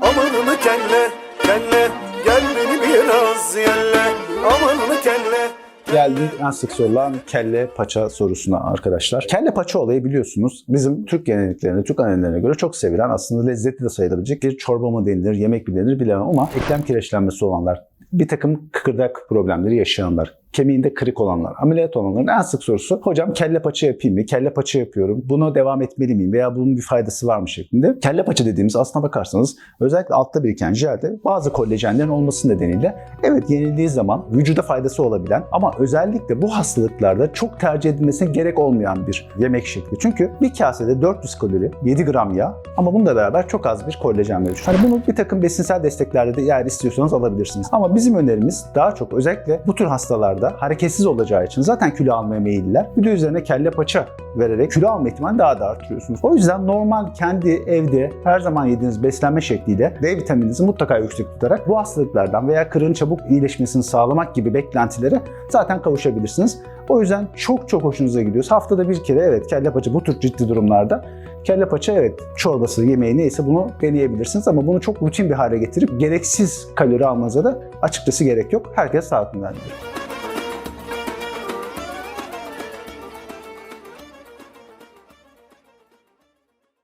Amanını kelle, kelle, gel beni biraz yelle. Amanını kelle, Geldik en sık sorulan kelle paça sorusuna arkadaşlar. Kelle paça olayı biliyorsunuz bizim Türk geleneklerinde, Türk annelerine göre çok sevilen aslında lezzetli de sayılabilecek bir çorba mı denilir, yemek mi denilir bilemem ama eklem kireçlenmesi olanlar, bir takım kıkırdak problemleri yaşayanlar, kemiğinde kırık olanlar, ameliyat olanların en sık sorusu hocam kelle paça yapayım mı? Kelle paça yapıyorum. Buna devam etmeli miyim? Veya bunun bir faydası var mı şeklinde. Kelle paça dediğimiz aslına bakarsanız özellikle altta biriken jelde bazı kollajenlerin olması nedeniyle evet yenildiği zaman vücuda faydası olabilen ama özellikle bu hastalıklarda çok tercih edilmesine gerek olmayan bir yemek şekli. Çünkü bir kasede 400 kalori, 7 gram yağ ama bununla beraber çok az bir kollajen mevcut. Hani bunu bir takım besinsel desteklerle de eğer istiyorsanız alabilirsiniz. Ama bizim önerimiz daha çok özellikle bu tür hastalarda hareketsiz olacağı için zaten kilo almaya meyilliler. Bir de üzerine kelle paça vererek kilo alma ihtimalini daha da artırıyorsunuz. O yüzden normal kendi evde her zaman yediğiniz beslenme şekliyle D vitamininizi mutlaka yüksek tutarak bu hastalıklardan veya kırığın çabuk iyileşmesini sağlamak gibi beklentilere zaten kavuşabilirsiniz. O yüzden çok çok hoşunuza gidiyor. Haftada bir kere evet kelle paça bu tür ciddi durumlarda kelle paça evet çorbası, yemeği neyse bunu deneyebilirsiniz ama bunu çok rutin bir hale getirip gereksiz kalori almanıza da açıkçası gerek yok. Herkes sağlıklı diliyorum.